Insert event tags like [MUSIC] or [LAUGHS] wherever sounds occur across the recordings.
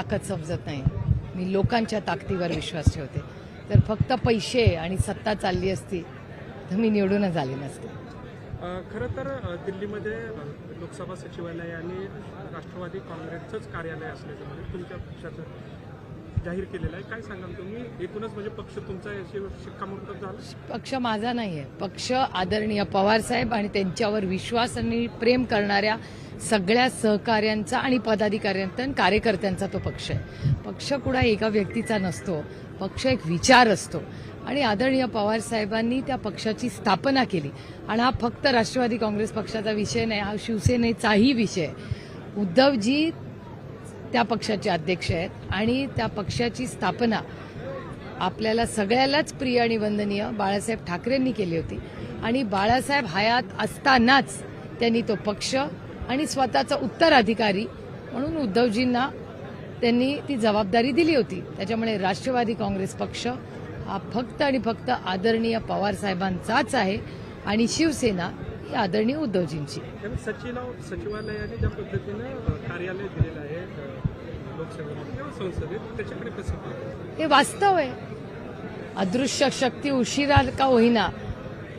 ताकद समजत नाही. मी लोकांच्या ताकदीवर विश्वास ठेवते. तर फक्त पैसे आणि सत्ता चालली असती तर मी निवडूनच आले नसते. खरं तर दिल्लीमध्ये लोकसभा सचिवालय आणि राष्ट्रवादी काँग्रेसचंच कार्यालय असल्याचं म्हणजे तुमच्या पक्षाचं जाहीर केलेलं आहे. काय सांगाल तुम्ही? एकूणच म्हणजे पक्ष तुमचा याची शिक्कामोर्तब झाला? पक्ष माझा नाही आहे पक्ष आदरणीय पवारसाहेब आणि त्यांच्यावर विश्वास आणि प्रेम करणाऱ्या सगळ्या सहकाऱ्यांचा आणि पदाधिकाऱ्यांचा आणि कार्यकर्त्यांचा तो पक्ष आहे. पक्ष कुणा एका व्यक्तीचा नसतो. पक्ष एक विचार असतो. आणि आदरणीय पवार साहेबांनी त्या पक्षाची स्थापना केली. आणि हा फक्त राष्ट्रवादी काँग्रेस पक्षाचा विषय नाही हा शिवसेनेचाही विषय उद्धवजी त्या पक्षाचे अध्यक्ष आहेत आणि त्या पक्षाची स्थापना आपल्याला सगळ्यालाच प्रिय आणि वंदनीय बाळासाहेब ठाकरेंनी केली होती. आणि बाळासाहेब हयात असतानाच त्यांनी तो पक्ष आणि स्वतःचा उत्तराधिकारी म्हणून उद्धवजींना त्यांनी ती जबाबदारी दिली होती. त्याच्यामुळे राष्ट्रवादी काँग्रेस पक्ष हा फक्त आणि फक्त आदरणीय पवार साहेबांचाच आहे आणि शिवसेना ही आदरणीय उद्धवजींची. सचिव सचिवालयाने ज्या पद्धतीनं कार्यालय दिलेलं आहे? हे वास्तव आहे. अदृश्य शक्ती उशिरा का होईना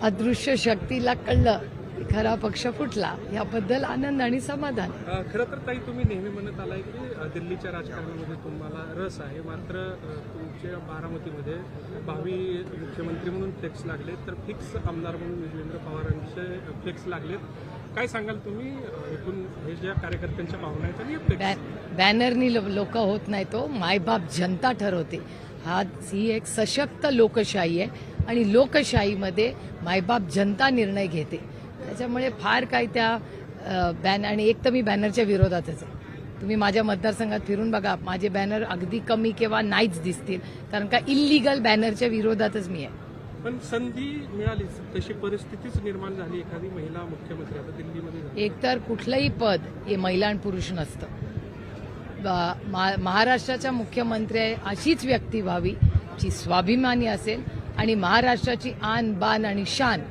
अदृश्य शक्तीला कळलं. खरा पक्ष फुटला. याबद्दल आनंद आणि समाधान. खरं तर ताई तुम्ही नेहमी म्हणत आलाय की दिल्लीच्या राजकारणामध्ये तुम्हाला रस आहे. मात्र तुमच्या बारामतीमध्ये भावी मुख्यमंत्री म्हणून फ्लेक्स लागले तर फिक्स आमदार म्हणून विजयेंद्र पवारांचे फ्लेक्स लागलेत. काय सांगाल तुम्ही? एकूण हे ज्या कार्यकर्त्यांच्या भावना आहेत बॅ- बॅनरनी लोक होत नाही तो. मायबाप जनता ठरवते. हा ही एक सशक्त लोकशाही आहे. आणि लोकशाहीमध्ये मायबाप जनता निर्णय घेते. त्याच्यामुळे फार काय त्या बॅन आणि एक तर मी बॅनरच्या विरोधातच आहे. तुम्ही माझ्या मतदारसंघात फिरून बघा माझे बॅनर अगदी कमी किंवा नाहीच दिसतील. कारण का इल्लीगल बॅनरच्या विरोधातच मी आहे. पण संधी मिळाली तशी परिस्थितीच निर्माण झाली. एखादी महिला मुख्यमंत्री आता दिल्लीमध्ये. एकतर कुठलंही पद हे महिला आणि पुरुष नसतं. महाराष्ट्राच्या मुख्यमंत्री अशीच व्यक्ती व्हावी जी स्वाभिमानी असेल आणि महाराष्ट्राची आन बान आणि शान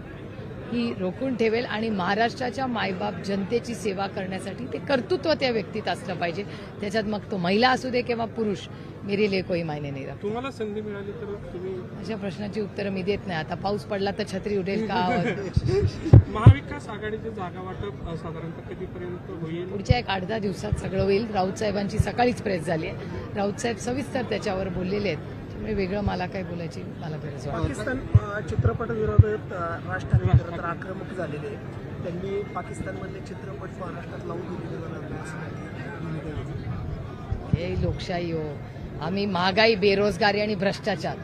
ही रोखून ठेवेल आणि महाराष्ट्राच्या मायबाप जनतेची सेवा करण्यासाठी ते कर्तृत्व त्या व्यक्तीत असलं पाहिजे. त्याच्यात मग तो महिला असू दे किंवा पुरुष मेरे लिए कोई मायने नाही रखता. तुम्हाला संधी मिळाली तर तुम्ही अशा प्रश्नाची उत्तरं मी देत नाही. आता पाऊस पडला तर छत्री उडेल का? [LAUGHS] महाविकास आघाडीचे जागा वाटप साधारणतः कधीपर्यंत होईल? पुढच्या एक आठ दहा दिवसात सगळं होईल. राऊत साहेबांची सकाळीच प्रेस झाली आहे. राऊत साहेब सविस्तर त्याच्यावर बोललेले आहेत. त्यामुळे वेगळं मला काय बोलायची मला गरज पाकिस्तान चित्रपट विरोधात राज ठाकरे खरं तर आक्रमक झालेले आहेत. त्यांनी पाकिस्तानमधले चित्रपट महाराष्ट्रात लावून दिलेले. हे लोकशाही हो आम्ही महागाई बेरोजगारी आणि भ्रष्टाचार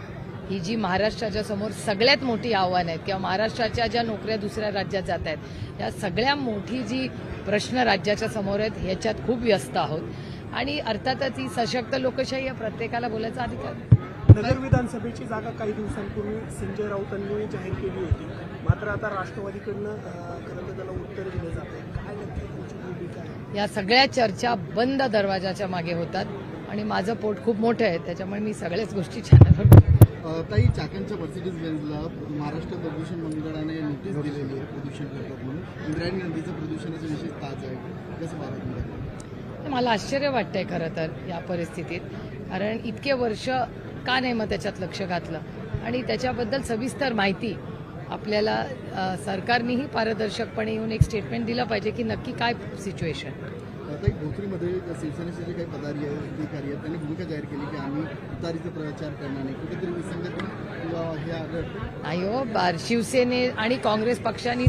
ही जी महाराष्ट्राच्या समोर सगळ्यात मोठी आव्हानं आहेत किंवा महाराष्ट्राच्या ज्या नोकऱ्या दुसऱ्या राज्यात जात आहेत या सगळ्या मोठी जी प्रश्न राज्याच्या समोर आहेत ह्याच्यात खूप व्यस्त आहोत आणि अर्थातच ही सशक्त लोकशाही आहे प्रत्येकाला बोलायचा अधिकार. नगर विधानसभेची जागा काही दिवसांपूर्वी संजय राऊतांनी जाहीर केली होती. मात्र आता राष्ट्रवादीकडनं खरं तर त्याला उत्तर दिलं जात आहे. काय नक्की तुमची भूमिका आहे? या सगळ्या चर्चा बंद दरवाजाच्या मागे होतात आणि माझं पोट खूप मोठं आहे त्याच्यामुळे मी सगळ्याच गोष्टी अ, ताई चाकणच्या मर्सिडीज बेंजला महाराष्ट्र प्रदूषण मंडळाने नोटीस दिलेली आहे प्रदूषण करतात म्हणून. इंद्रायणी नदीचं प्रदूषणाचा विषय ताज आहे. कसं मला आश्चर्य वाटतंय खरं तर या परिस्थितीत. कारण इतके वर्ष का नाही मग त्याच्यात लक्ष घातलं? आणि त्याच्याबद्दल सविस्तर माहिती आपल्याला सरकारनेही पारदर्शकपणे येऊन एक स्टेटमेंट दिलं पाहिजे की नक्की काय सिच्युएशन भोसरीमध्ये शिवसेनेचे जे काही पदाधिकारी अधिकारी आहेत त्यांनी भूमिका जाहीर केली की आम्ही तुतारीचा प्रचार करणार नाही. कुठेतरी विसंगत किंवा हे आढळतं? नाही हो बार शिवसेने आणि काँग्रेस पक्षांनी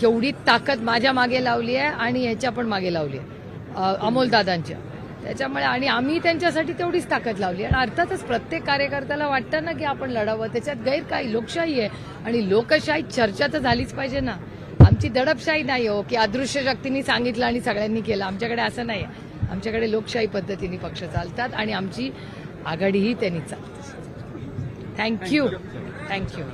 केवढी ताकद माझ्या मागे लावली आहे आणि ह्याच्या पण मागे लावली आहे. अमोलदादांच्या त्याच्यामुळे आणि आम्ही त्यांच्यासाठी तेवढीच ताकद लावली. आणि अर्थातच प्रत्येक कार्यकर्त्याला वाटतं ना की आपण लढावं. त्याच्यात गैर काय लोकशाही आहे. आणि लोकशाही चर्चा तर झालीच पाहिजे ना. आमची दडपशाही नाही हो की अदृश्य शक्तींनी सांगितलं आणि सगळ्यांनी केलं. आमच्याकडे असं नाही आहे. आमच्याकडे लोकशाही पद्धतीने पक्ष चालतात आणि आमची आघाडीही त्यांनी चालते. Thank you thank you